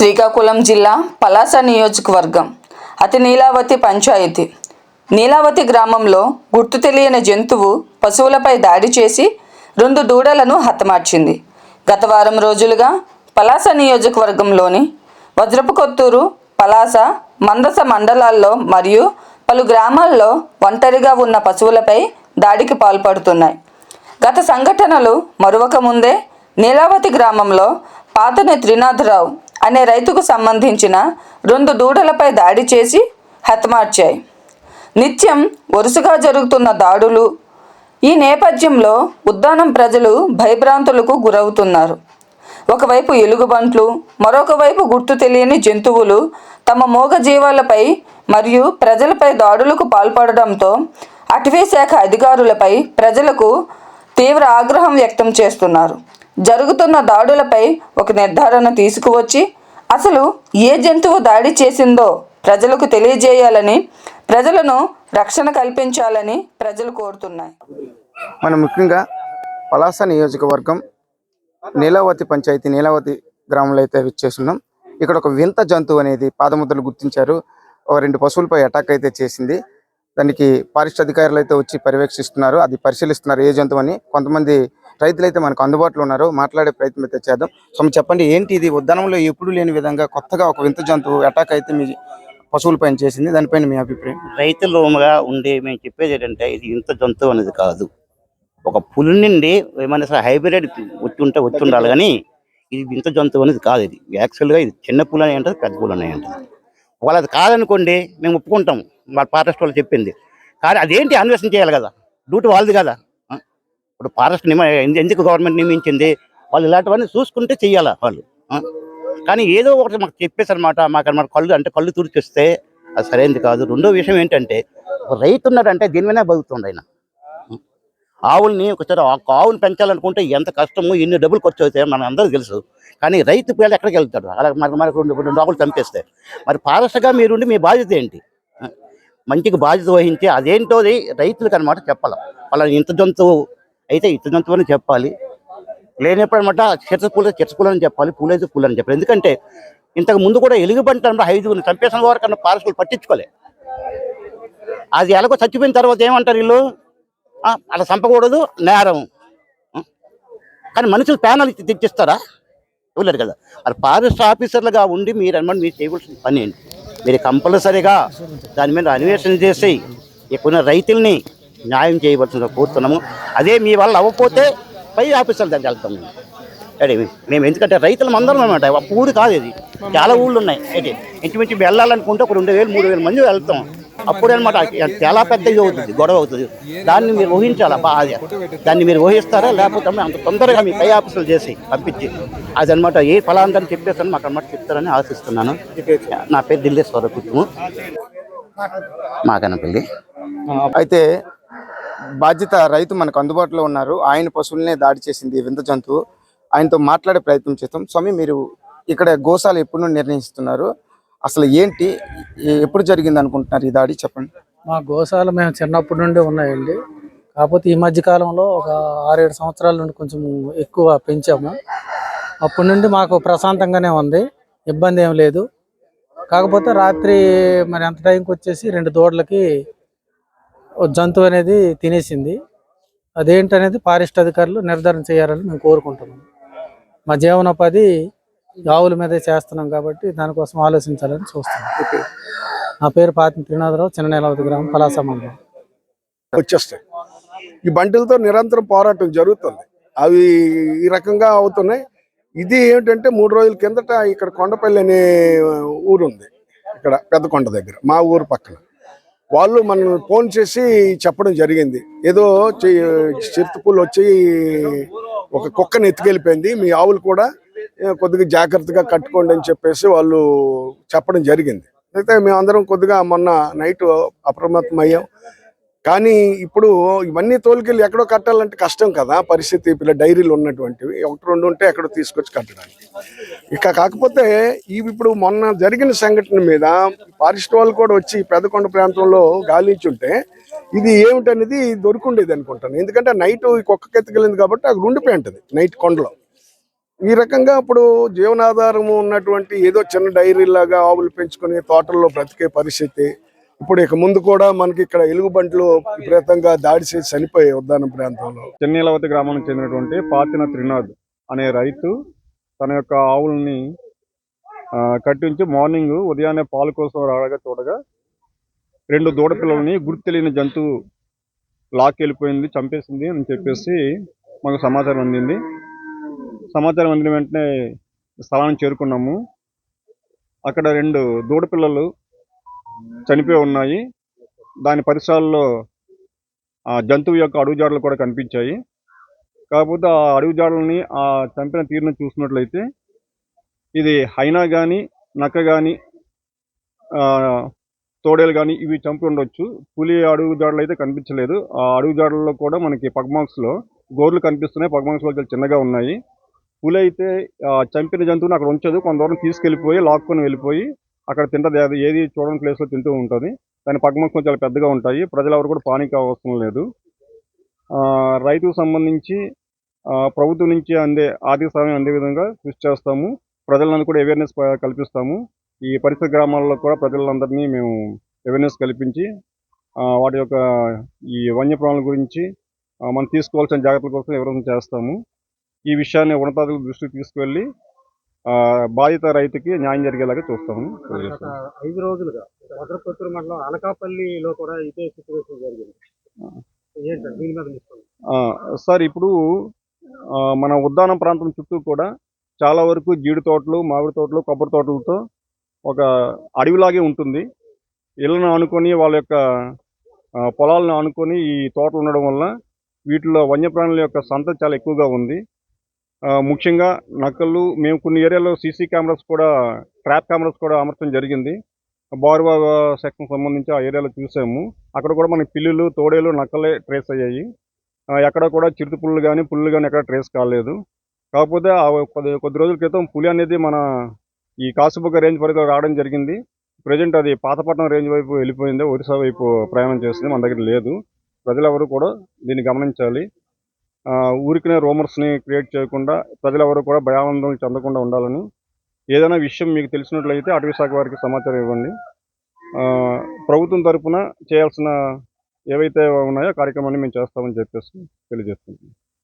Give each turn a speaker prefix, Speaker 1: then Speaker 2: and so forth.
Speaker 1: శ్రీకాకుళం జిల్లా పలాస నియోజకవర్గం. అతి నీలావతి పంచాయతీ. నీలావతి గ్రామంలో గుర్తు తెలియని జంతువు పశువులపై దాడి చేసి రెండు దూడలను హతమార్చింది. గత వారం రోజులుగా పలాస నియోజకవర్గంలోని వజ్రపు కొత్తూరు పలాస మందస మండలాల్లో మరియు పలు గ్రామాల్లో ఒంటరిగా ఉన్న పశువులపై దాడికి పాల్పడుతున్నాయి. గత సంఘటనలు మరువక ముందే నీలావతి గ్రామంలో పాతని త్రినాథరావు అనే రైతుకు సంబంధించిన రెండు దూడలపై దాడి చేసి హతమార్చాయి. నిత్యం వరుసగా జరుగుతున్న దాడులు ఈ నేపథ్యంలో ఉద్దానం ప్రజలు భయభ్రాంతులకు గురవుతున్నారు. ఒకవైపు ఎలుగుబంట్లు మరొక వైపు గుర్తు తెలియని జంతువులు తమ మోగ జీవాలపై మరియు ప్రజలపై దాడులకు పాల్పడడంతో అటవీ శాఖ అధికారులపై ప్రజలకు తీవ్ర ఆగ్రహం వ్యక్తం చేస్తున్నారు. జరుగుతున్న దాడులపై ఒక నిర్ధారణ తీసుకువచ్చి అసలు ఏ జంతువు దాడి చేసిందో ప్రజలకు తెలియజేయాలని ప్రజలను రక్షణ కల్పించాలని ప్రజలు కోరుతున్నాయి.
Speaker 2: మనం ముఖ్యంగా పలాస నియోజకవర్గం నీలావతి పంచాయతీ నీలావతి గ్రామంలో అయితే విచ్చేస్తున్నాం ఇక్కడ ఒక వింత జంతువు అనేది పాదముద్రలు గుర్తించారు. రెండు పశువులపై అటాక్ అయితే చేసింది. దానికి ఫారెస్ట్ అధికారులు అయితే వచ్చి పర్యవేక్షిస్తున్నారు. అది పరిశీలిస్తున్నారు ఏ జంతువు అని. కొంతమంది రైతులు అయితే మనకు అందుబాటులో ఉన్నారు. మాట్లాడే ప్రయత్నం అయితే చేద్దాం. సో చెప్పండి ఏంటి ఇది? ఉద్యానంలో ఎప్పుడు లేని విధంగా కొత్తగా ఒక వింత జంతువు అటాక్ అయితే మీ పశువులపైన చేసింది. దానిపైన మీ అభిప్రాయం?
Speaker 3: రైతులుగా ఉండి మేము చెప్పేది ఏంటంటే ఇది ఇంత జంతువు అనేది కాదు. ఒక పులి నుండి ఏమైనా సరే హైబ్రిడ్ వచ్చి ఉంటే వచ్చి ఉండాలి కానీ ఇది ఇంత జంతువు అనేది కాదు ఇది. యాక్చువల్గా ఇది చిన్న పూలు అని అంటారు పెద్ద పూలు అని అంటారు ఒకవేళ అది కాదనుకోండి మేము ఒప్పుకుంటాం. మా పాఠశాల వాళ్ళు చెప్పింది. కానీ అదేంటి అన్వేషణ చేయాలి కదా? డ్యూటీ వాళ్ళది కదా? ఇప్పుడు ఫారెస్ట్ ఎందుకు గవర్నమెంట్ నియమించింది? వాళ్ళు ఇలాంటివన్నీ చూసుకుంటే చెయ్యాలా వాళ్ళు? కానీ ఏదో ఒకటి మాకు చెప్పేసి అనమాట మాకు అనమాట కళ్ళు అంటే కళ్ళు తుడిచిస్తే అది సరైనది కాదు. రెండో విషయం ఏంటంటే రైతు ఉన్నాడంటే దీని మీదనే బతుకుతుండ ఆయన. ఆవుల్ని ఒకసారి ఆ ఆవుని పెంచాలనుకుంటే ఎంత కష్టము ఎన్ని డబ్బులు ఖర్చు అవుతాయో మన అందరికీ తెలుసు. కానీ రైతు పిల్లలు ఎక్కడికి వెళ్తాడు అలా మరి మనకు రెండు రెండు ఆవులు చంపేస్తే. మరి పారసగా మీరుండి మీ బాధ్యత ఏంటి? మంచికి బాధ్యత వహించి అదేంటోది రైతులకు అనమాట చెప్పాలి. వాళ్ళ ఇంత జంతువు అయితే ఇంత చెప్పాలి. లేనప్పుడు అనమాట చిరస పూల చిరస పూలు అని చెప్పాలి పూలైతే అయితే పూలు అని చెప్పాలి. ఎందుకంటే ఇంతకు ముందు కూడా ఎలుగుబంటి అనమాట ఐదుగురు చంపేసిన వారు కన్నా పారసులు పట్టించుకోలే. అది ఎలాగో చచ్చిపోయిన తర్వాత ఏమంటారు వీళ్ళు? అలా చంపకూడదు నేరం. కానీ మనుషులు ప్యానల్ తెచ్చిస్తారా? ఇవ్వలేరు కదా. అది ఫారెస్ట్ ఆఫీసర్లుగా ఉండి మీరు అనమాట మీరు చేయవలసిన పని ఏంటి మీరు కంపల్సరీగా దాని మీద అన్వేషణ చేసి ఎక్కువ రైతుల్ని న్యాయం చేయవలసిన కోరుతున్నాము. అదే మీ వల్ల అవ్వకపోతే పై ఆఫీసర్ల దగ్గర వెళ్తాం మేము. అదే మేము ఎందుకంటే రైతులం అందరం అనమాట ఊరు కాదు ఇది. చాలా ఊళ్ళు ఉన్నాయి. అంటే ఇంచుమించు వెళ్ళాలనుకుంటే ఒక రెండు వేలు మూడు వేల మంది వెళ్తాం. అప్పుడు అనమాట చాలా పెద్ద ఇది అవుతుంది గొడవ అవుతుంది. దాన్ని మీరు ఊహించాలా? బాగా దాన్ని మీరు ఊహిస్తారా? లేకపోతే అంత తొందరగా మీ పై ఆఫీసులు చేసి పంపించి. అదనమాట ఏ ఫలాంతని చెప్పేస్తాను మాకు అనమాట చెప్తారని ఆశిస్తున్నాను. నా పేరు దిల్లేశ్వర కుటుంబం. మాకనపల్లి
Speaker 2: అయితే బాధ్యత రైతు మనకు అందుబాటులో ఉన్నారు. ఆయన పశువులనే దాడి చేసింది వింత జంతువు. ఆయనతో మాట్లాడే ప్రయత్నం చేస్తాం స్వామి మీరు ఇక్కడ గోశాల ఎప్పుడు నుండి నిర్ణయిస్తున్నారు? అసలు ఏంటి? ఎప్పుడు జరిగింది అనుకుంటున్నారు ఈ దాడి? చెప్పండి.
Speaker 4: మా గోశాల మేము చిన్నప్పటి నుండి ఉన్నాయండి. కాకపోతే ఈ మధ్య కాలంలో ఒక ఆరేడు సంవత్సరాల నుండి కొంచెం ఎక్కువ పెంచాము. అప్పటి నుండి మాకు ప్రశాంతంగానే ఉంది. ఇబ్బంది ఏం లేదు. కాకపోతే రాత్రి మరి ఎంత టైంకి వచ్చేసి రెండు దూడలకి జంతువు అనేది తినేసింది. అదేంటనేది ఫారెస్ట్ అధికారులు నిర్ధారణ చేయాలని మేము కోరుకుంటున్నాం. మా జీవనోపాధి ఆవుల మీదే చేస్తున్నాం కాబట్టి దానికోసం ఆలోచించాలని చూస్తున్నాం. నా పేరు పాతి త్రినాథరావు చిన్న నేలవతి గ్రామం పలాసమండలం
Speaker 5: వచ్చేస్తాయి. ఈ బంటులతో నిరంతరం పోరాటం జరుగుతుంది. అవి ఈ రకంగా అవుతున్నాయి. ఇది ఏమిటంటే మూడు రోజుల కిందట ఇక్కడ కొండపల్లి అనే ఊరు ఉంది. ఇక్కడ పెద్దకొండ దగ్గర మా ఊరు పక్కన. వాళ్ళు మనం ఫోన్ చేసి చెప్పడం జరిగింది. ఏదో చిరుతపులు వచ్చి ఒక కుక్కని ఎత్తుకెళ్ళిపోయింది. మీ ఆవులు కూడా కొద్దిగా జాగ్రత్తగా కట్టుకోండి అని చెప్పేసి వాళ్ళు చెప్పడం జరిగింది. అయితే మేమందరం కొద్దిగా మొన్న నైట్ అప్రమత్తం అయ్యాం కానీ ఇప్పుడు ఇవన్నీ తోలుకెళ్ళి ఎక్కడో కట్టాలంటే కష్టం కదా పరిస్థితి ఇప్పుడు డైరీలు ఉన్నటువంటివి. ఒకటి రెండు ఉంటే ఎక్కడో తీసుకొచ్చి కట్టడానికి. ఇక కాకపోతే ఇవి ఇప్పుడు మొన్న జరిగిన సంఘటన మీద ఫారెస్ట్ వాళ్ళు కూడా వచ్చి పెదకొండ ప్రాంతంలో గాలించుంటే ఇది ఏమిటనేది దొరుకుండేది అనుకుంటాను. ఎందుకంటే నైట్ ఈ కుక్క ఎత్తుకెళ్ళింది కాబట్టి అది ఉండిపోయి ఉంటుంది నైట్ కొండలో. ఈ రకంగా ఇప్పుడు జీవనాధారం ఉన్నటువంటి ఏదో చిన్న డైరీ లాగా ఆవులు పెంచుకుని తోటల్లో బ్రతికే పరిస్థితి ఇప్పుడు ఇక ముందు కూడా మనకి ఇక్కడ ఎలుగుబంట్లు విపరీతంగా దాడి చేసి చనిపోయాయి ఉద్దానం ప్రాంతంలో.
Speaker 6: చెన్నీలవతి గ్రామానికి చెందినటువంటి పాతిన త్రినాథ్ అనే రైతు తన యొక్క ఆవుల్ని ఆ, కట్టించి మార్నింగ్ ఉదయాన్నే పాలు కోసం రాగా చూడగా రెండు దూడ పిల్లల్ని గుర్తు తెలియని జంతువు లాక్కెళ్ళిపోయింది చంపేసింది అని చెప్పేసి మాకు సమాచారం అందింది. సమాచారం అందిన వెంటనే స్థలానికి చేరుకున్నాము. అక్కడ రెండు దూడ పిల్లలు చనిపోయి ఉన్నాయి. దాని పరిసరాల్లో ఆ జంతువు యొక్క అడుగుజాడలు కూడా కనిపించాయి. కాకపోతే ఆ అడుగుజాడల్ని ఆ చంపిన తీరును చూసినట్లయితే ఇది హైనా కానీ నక్క కానీ తోడేలు కానీ ఇవి చంపి ఉండొచ్చు. పులి అడుగుజాడలు అయితే కనిపించలేదు. ఆ అడుగుజాడల్లో కూడా మనకి పగ్మాక్స్లో గోర్లు కనిపిస్తున్నాయి. పగ్మాక్స్లో చాలా చిన్నగా ఉన్నాయి. పులి అయితే ఆ చంపిన జంతువుని అక్కడ ఉంచదు. కొంత దూరం తీసుకెళ్ళిపోయి లాక్కొని వెళ్ళిపోయి అక్కడ తింటది. అది ఏది చూడని ప్లేస్లో తింటూ ఉంటుంది. దాని పగ్మాక్స్ చాలా పెద్దగా ఉంటాయి. ప్రజలు ఎవరు కూడా పానిక్ అవసరం లేదు. రైతుకు సంబంధించి ప్రభుత్వం నుంచి అందే ఆర్థిక సహాయం అందే విధంగా కృషి చేస్తాము. ప్రజలను కూడా అవేర్నెస్ కల్పిస్తాము. ఈ పరిసర గ్రామాల్లో కూడా ప్రజలందరినీ మేము అవేర్నెస్ కల్పించి వాటి యొక్క ఈ వన్యప్రాణుల గురించి మనం తీసుకోవాల్సిన జాగ్రత్తల కోసం వివరణ చేస్తాము. ఈ విషయాన్ని ఉన్నతాధికారుల దృష్టికి తీసుకువెళ్ళి బాధిత రైతుకి న్యాయం జరిగేలాగా చూస్తాము.
Speaker 7: ఐదు రోజులుగా భద్రపత్రి మండలం అనకాపల్లిలో కూడా ఇదే సిచ్యువేషన్ జరిగింది.
Speaker 6: సార్ ఇప్పుడు మన ఉద్దానం ప్రాంతం చుట్టూ కూడా చాలా వరకు జీడి తోటలు మామిడి తోటలు కొబ్బరి తోటలతో ఒక అడవిలాగే ఉంటుంది. ఇళ్ళను ఆనుకొని వాళ్ళ యొక్క పొలాలను ఆనుకొని ఈ తోటలు ఉండడం వల్ల వీటిలో వన్యప్రాణుల యొక్క సంతతి చాలా ఎక్కువగా ఉంది. ముఖ్యంగా నక్కలు మేము కొన్ని ఏరియాలో సీసీ కెమెరాస్ కూడా ట్రాప్ కెమెరాస్ కూడా అమర్చడం జరిగింది. బారువా సెక్షన్ సంబంధించి ఆ ఏరియాలో చూసాము. అక్కడ కూడా మనకి పిల్లులు తోడేలు నక్కలే ట్రేస్ అయ్యాయి. ఎక్కడ కూడా చిరుత పుల్లు కానీ పుల్లు కానీ ఎక్కడ ట్రేస్ కాలేదు. కాకపోతే ఆ కొద్ది కొద్ది రోజుల క్రితం పులి అనేది మన ఈ కాసుబుగ్గ రేంజ్ పరిధిలో రావడం జరిగింది. ప్రజెంట్ అది పాతపట్నం రేంజ్ వైపు వెళ్ళిపోయింది ఒరిస్సా వైపు ప్రయాణం చేస్తుంది మన దగ్గర లేదు. ప్రజలెవరూ కూడా దీన్ని గమనించాలి. ఊరికనే రూమర్స్ని క్రియేట్ చేయకుండా ప్రజలెవరూ కూడా భయాందోళన చెందకుండా ఉండాలని ఏదైనా విషయం మీకు తెలిసినట్లయితే అటవీ శాఖ వారికి సమాచారం ఇవ్వండి. ప్రభుత్వం తరపున చేయాల్సిన ఏవైతే ఉన్నాయో కార్యక్రమాన్ని మేము చేస్తామని చెప్పేసి తెలియజేస్తున్నాం.